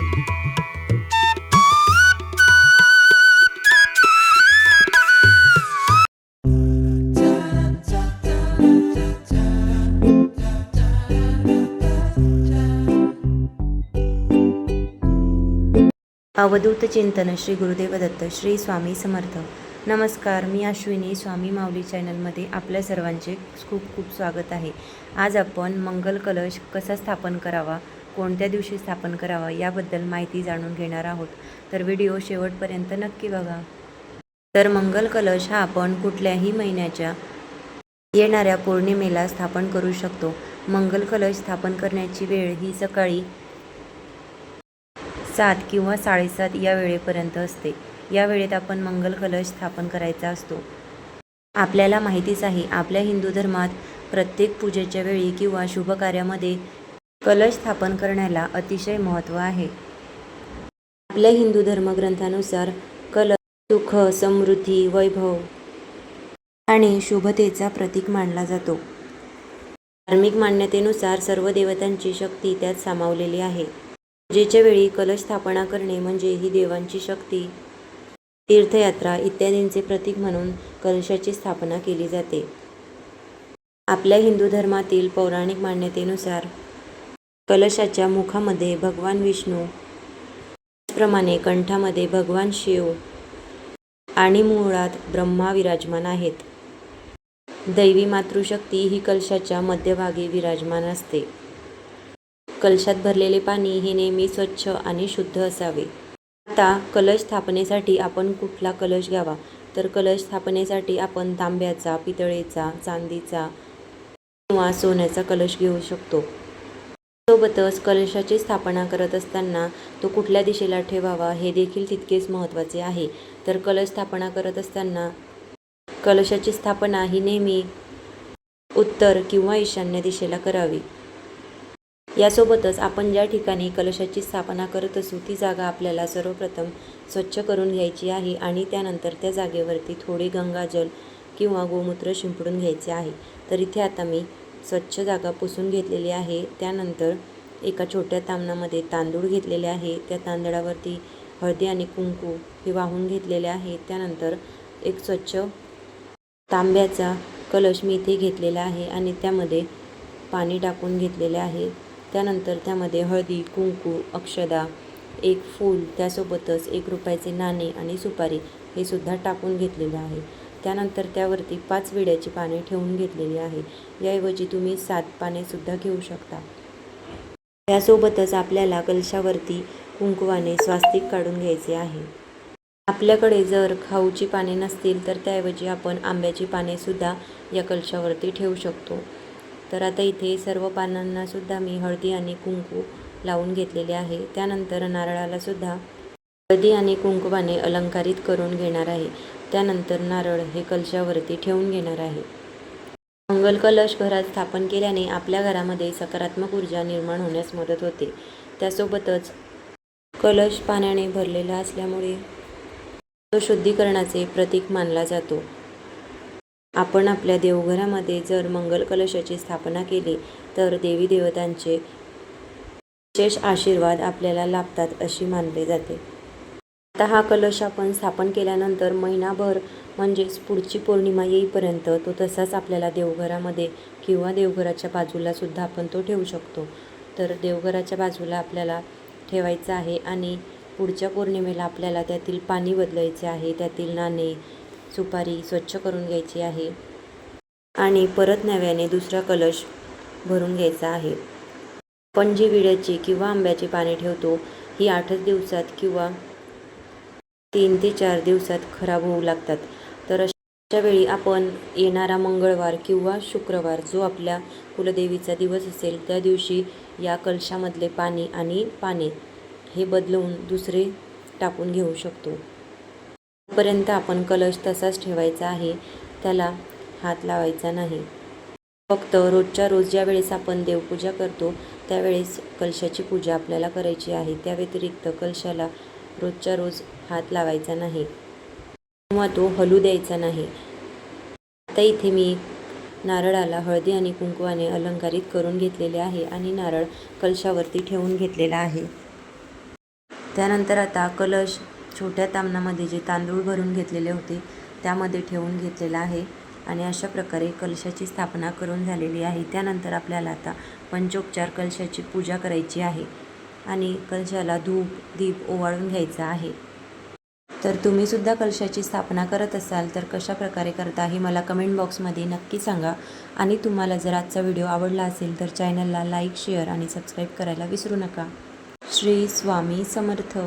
अवधूत चिंतन श्री गुरुदेव दत्त श्री स्वामी समर्थ. नमस्कार मी अश्विनी स्वामी माऊली चॅनलमध्ये आपल्या सर्वांचे खूप खूप स्वागत आहे. आज आपण मंगल कलश कसा स्थापन करावा कोणत्या दिवशी स्थापन करावा याबद्दल माहिती जाणून घेणार आहोत. तर व्हिडिओ शेवटपर्यंत नक्की बघा. तर मंगल कलश हा आपण कुठल्याही महिन्याच्या येणाऱ्या पौर्णिमेला स्थापन करू शकतो. मंगल कलश स्थापन करण्याची वेळ ही सकाळी सात किंवा साडेसात या वेळेपर्यंत असते. या वेळेत आपण मंगल कलश स्थापन करायचा असतो. आपल्याला माहितीच आहे आपल्या हिंदू धर्मात प्रत्येक पूजेच्या वेळी किंवा शुभ कार्यामध्ये कलश स्थापन करण्याला अतिशय महत्त्व आहे. आपल्या हिंदू धर्मग्रंथानुसार कलश सुख समृद्धी वैभव आणि शुभतेचा प्रतीक मानला जातो. धार्मिक मान्यतेनुसार सर्व देवतांची शक्ती त्यात सामावलेली आहे. पूजेच्या वेळी कलश स्थापना करणे म्हणजे ही देवांची शक्ती तीर्थयात्रा इत्यादींचे प्रतीक म्हणून कलशाची स्थापना केली जाते. आपल्या हिंदू धर्मातील पौराणिक मान्यतेनुसार कलशाच्या मुखामध्ये भगवान विष्णू. त्याचप्रमाणे कंठामध्ये भगवान शिव. आणि मुळात ब्रह्मा विराजमान आहेत. दैवी मातृशक्ती ही कलशाच्या मध्यभागी विराजमान असते. कलशात भरलेले पाणी हे नेहमी स्वच्छ आणि शुद्ध असावे. आता कलश स्थापनेसाठी आपण कुठला कलश घ्यावा? तर कलश स्थापनेसाठी आपण तांब्याचा पितळेचा चांदीचा किंवा सोन्याचा कलश घेऊ शकतो. सोबतच कलशाची स्थापना करत असताना तो कुठल्या दिशेला ठेवावा हे देखील तितकेच महत्त्वाचे आहे. तर कलश स्थापना करत असताना कलशाची स्थापना ही नेहमी उत्तर किंवा ईशान्य दिशेला करावी. यासोबतच आपण ज्या ठिकाणी कलशाची स्थापना करत असू ती जागा आपल्याला सर्वप्रथम स्वच्छ करून घ्यायची आहे आणि त्यानंतर त्या जागेवरती थोडे गंगाजल किंवा गोमूत्र शिंपडून घ्यायचे आहे. तर इथे आता मी स्वच्छ जागा पुसून घेतलेली आहे. त्यानंतर एका छोट्या तामणामध्ये तांदूळ घेतलेले आहे. त्या तांदळावरती हळदी आणि कुंकू हे वाहून घेतलेले आहे. त्यानंतर एक स्वच्छ तांब्याचा कलश मी इथे घेतलेला आहे आणि त्यामध्ये पाणी टाकून घेतलेले आहे. त्यानंतर त्यामध्ये हळदी कुंकू अक्षदा एक फूल त्यासोबतच एक रुपयाचे नाणे आणि सुपारी हे सुद्धा टाकून घेतलेलं आहे. त्यानंतर त्यावरती पाच विड्याची पाने ठेवून घेतलेली आहे. याऐवजी तुम्ही सात पानेसुद्धा घेऊ शकता. यासोबतच आपल्याला कलशावरती कुंकवाने स्वास्तिक काढून घ्यायचे आहे. आपल्याकडे जर खाऊची पाने नसतील तर त्याऐवजी आपण आंब्याची पानेसुद्धा या कलशावरती ठेवू शकतो. तर आता इथे सर्व पानांना सुद्धा मी हळदी आणि कुंकू लावून घेतलेले आहे. त्यानंतर नारळाला सुद्धा हळदी आणि कुंकवाने अलंकारित करून घेणार आहे. त्यानंतर नारळ हे कलशावरती ठेवून घेणार आहे. मंगल कलश घरात स्थापन केल्याने आपल्या घरामध्ये सकारात्मक ऊर्जा निर्माण होण्यास मदत होते. त्यासोबतच कलश पाण्याने भरलेला असल्यामुळे तो शुद्धीकरणाचे प्रतीक मानला जातो. आपण आपल्या देवघरामध्ये जर मंगल कलशाची स्थापना केली तर देवी देवतांचे विशेष आशीर्वाद आपल्याला लाभतात अशी मानले जाते. तर हा कलश आपण स्थापन केल्यानंतर महिनाभर म्हणजेच पुढची पौर्णिमा येईपर्यंत तो तसाच आपल्याला देवघरामध्ये किंवा देवघराच्या बाजूला सुद्धा आपण तो ठेवू शकतो. तर देवघराच्या बाजूला आपल्याला ठेवायचा आहे आणि पुढच्या पौर्णिमेला आपल्याला त्यातील पाणी बदलायचे आहे त्यातील नाणे सुपारी स्वच्छ करून घ्यायची आहे आणि परत नव्याने दुसरा कलश भरून घ्यायचा आहे. पण जी विड्याची किंवा आंब्याची पाने ठेवतो ही आठच दिवसात किंवा तीन ते चार दिवसात खराब होऊ लागतात. तर अशा वेळी आपण येणारा मंगळवार किंवा शुक्रवार जो आपल्या कुलदेवीचा दिवस असेल त्या दिवशी या कलशामधले पाणी आणि पाने हे बदलवून दुसरे टाकून घेऊ शकतो. पर्यंत आपण कलश तसाच ठेवायचा आहे त्याला हात लावायचा नाही. फक्त रोजच्या रोज ज्या वेळेस आपण देवपूजा करतो त्यावेळेस कलशाची पूजा आपल्याला करायची आहे. त्या व्यतिरिक्त कलशाला रोजच्या रोज हात लावायचा नाही. किंवा तो हलू द्यायचा नाही. आता इथे मी नारळाला हळदी आणि कुंकवाने अलंकारित करून घेतलेले आहे आणि नारळ कलशावरती ठेवून घेतलेला आहे. त्यानंतर आता कलश छोट्या तामणामध्ये जे तांदूळ भरून घेतलेले होते त्यामध्ये ठेवून घेतलेला आहे आणि अशा प्रकारे कलशाची स्थापना करून झालेली आहे. त्यानंतर आपल्याला आता पंचोपचार कलशाची पूजा करायची आहे. आणि कलशाला धूप दीप ओवाळून घ्यायचा आहे. तर तुम्ही सुद्धा कलशाची स्थापना करत असाल तर कशा प्रकारे करता हे मला कमेंट बॉक्समध्ये नक्की सांगा. आणि तुम्हाला जर आजचा व्हिडिओ आवडला असेल तर चॅनलला लाईक शेअर आणि सबस्क्राईब करायला विसरू नका. श्री स्वामी समर्थ.